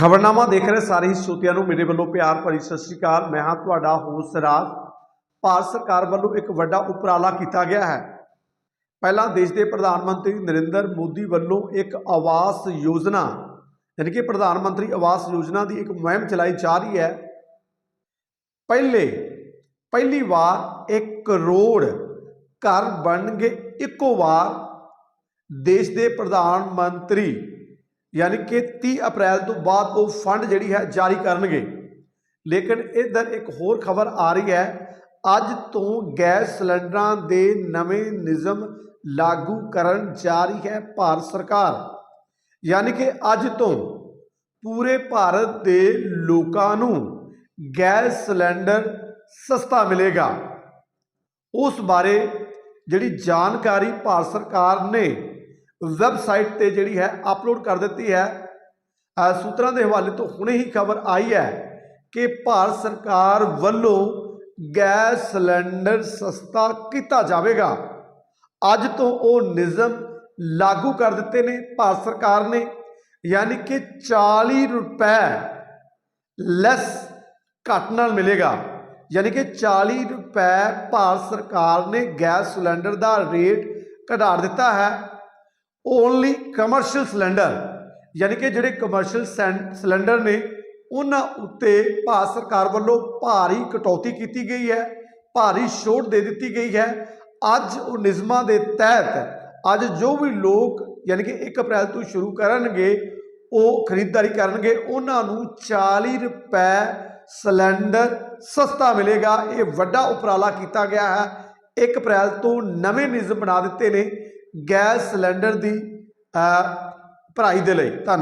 ਖਬਰਨਾਮਾ ਦੇਖ ਰਹੇ ਸਾਰੇ ਹੀ ਸਰੋਤਿਆਂ ਨੂੰ ਮੇਰੇ ਵੱਲੋਂ ਪਿਆਰ ਭਰੀ ਸਤਿ ਸ੍ਰੀ ਅਕਾਲ। ਮੈਂ ਹਾਂ ਤੁਹਾਡਾ ਹੋਸਟ ਰਾਜ। ਭਾਰਤ ਸਰਕਾਰ ਵੱਲੋਂ ਇੱਕ ਵੱਡਾ ਉਪਰਾਲਾ ਕੀਤਾ ਗਿਆ ਹੈ। ਪਹਿਲਾਂ ਦੇਸ਼ ਦੇ ਪ੍ਰਧਾਨ ਮੰਤਰੀ ਨਰਿੰਦਰ ਮੋਦੀ ਵੱਲੋਂ ਇੱਕ ਆਵਾਸ ਯੋਜਨਾ, ਯਾਨੀ ਕਿ ਪ੍ਰਧਾਨ ਮੰਤਰੀ ਆਵਾਸ ਯੋਜਨਾ ਦੀ ਇੱਕ ਮੁਹਿੰਮ ਚਲਾਈ ਜਾ ਰਹੀ ਹੈ। ਪਹਿਲੇ, ਪਹਿਲੀ ਵਾਰ 1 ਕਰੋੜ ਘਰ ਬਣਨਗੇ ਇੱਕੋ ਵਾਰ। ਦੇਸ਼ ਦੇ ਪ੍ਰਧਾਨ ਮੰਤਰੀ ਯਾਨੀ ਕਿ 30 ਅਪ੍ਰੈਲ ਤੋਂ ਬਾਅਦ ਉਹ ਫੰਡ ਜਿਹੜੀ ਹੈ ਜਾਰੀ ਕਰਨਗੇ। ਲੇਕਿਨ ਇਧਰ ਇੱਕ ਹੋਰ ਖਬਰ ਆ ਰਹੀ ਹੈ। ਅੱਜ ਤੋਂ ਗੈਸ ਸਿਲੰਡਰਾਂ ਦੇ ਨਵੇਂ ਨਿਯਮ ਲਾਗੂ ਕਰਨ ਜਾ ਰਹੀ ਹੈ ਭਾਰਤ ਸਰਕਾਰ। ਯਾਨੀ ਕਿ ਅੱਜ ਤੋਂ ਪੂਰੇ ਭਾਰਤ ਦੇ ਲੋਕਾਂ ਨੂੰ ਗੈਸ ਸਿਲੰਡਰ ਸਸਤਾ ਮਿਲੇਗਾ। ਉਸ ਬਾਰੇ ਜਿਹੜੀ ਜਾਣਕਾਰੀ ਭਾਰਤ ਸਰਕਾਰ ਨੇ ਵੈਬਸਾਈਟ ਤੇ ਜਿਹੜੀ ਹੈ ਅਪਲੋਡ ਕਰ ਦਿੱਤੀ ਹੈ। ਸੂਤਰਾਂ ਦੇ ਹਵਾਲੇ ਤੋਂ ਹੁਣੇ ਹੀ ਖਬਰ ਆਈ ਹੈ ਕਿ ਭਾਰਤ ਸਰਕਾਰ ਵੱਲੋਂ ਗੈਸ ਸਿਲੰਡਰ ਸਸਤਾ ਕੀਤਾ ਜਾਵੇਗਾ। ਅੱਜ ਤੋਂ ਉਹ ਨਿਯਮ ਲਾਗੂ ਕਰ ਦਿੱਤੇ ਨੇ, ਭਾਰਤ ਸਰਕਾਰ ਨੇ। ਯਾਨੀ ਕਿ 40 ਰੁਪਏ ਲੈਸ ਘੱਟ ਨਾਲ ਮਿਲੇਗਾ। ਯਾਨੀ ਕਿ 40 ਰੁਪਏ ਭਾਰਤ ਸਰਕਾਰ ਨੇ ਗੈਸ ਸਿਲੰਡਰ ਦਾ ਰੇਟ ਘਟਾ ਦਿੱਤਾ ਹੈ। ਓਨਲੀ ਕਮਰਸ਼ੀਅਲ ਸਿਲੰਡਰ ਯਾਨੀ ਕਿ ਜਿਹੜੇ ਕਮਰਸ਼ੀਅਲ ਸਿਲੰਡਰ ਨੇ, ਉਹਨਾਂ ਉੱਤੇ ਭਾਰਤ ਸਰਕਾਰ ਵੱਲੋਂ ਭਾਰੀ ਕਟੌਤੀ ਕੀਤੀ ਗਈ ਹੈ, ਭਾਰੀ ਛੋਟ ਦੇ ਦਿੱਤੀ ਗਈ ਹੈ। ਅੱਜ ਉਹ ਨਿਯਮਾਂ ਦੇ ਤਹਿਤ, ਅੱਜ ਜੋ ਵੀ ਲੋਕ, ਯਾਨੀ ਕਿ 1 ਅਪ੍ਰੈਲ ਤੋਂ ਸ਼ੁਰੂ ਕਰਨਗੇ, ਉਹ ਖਰੀਦਦਾਰੀ ਕਰਨਗੇ, ਉਹਨਾਂ ਨੂੰ 40 ਰੁਪਏ ਸਿਲੰਡਰ ਸਸਤਾ ਮਿਲੇਗਾ। ਇਹ ਵੱਡਾ ਉਪਰਾਲਾ ਕੀਤਾ ਗਿਆ ਹੈ। 1 ਅਪ੍ਰੈਲ ਤੋਂ ਨਵੇਂ ਨਿਯਮ ਬਣਾ ਦਿੱਤੇ ਨੇ। ਗੈਸ ਸਿਲੰਡਰ ਦੀ ਭਰਾਈ ਦੇ ਲਈ। ਧੰਨਵਾਦ।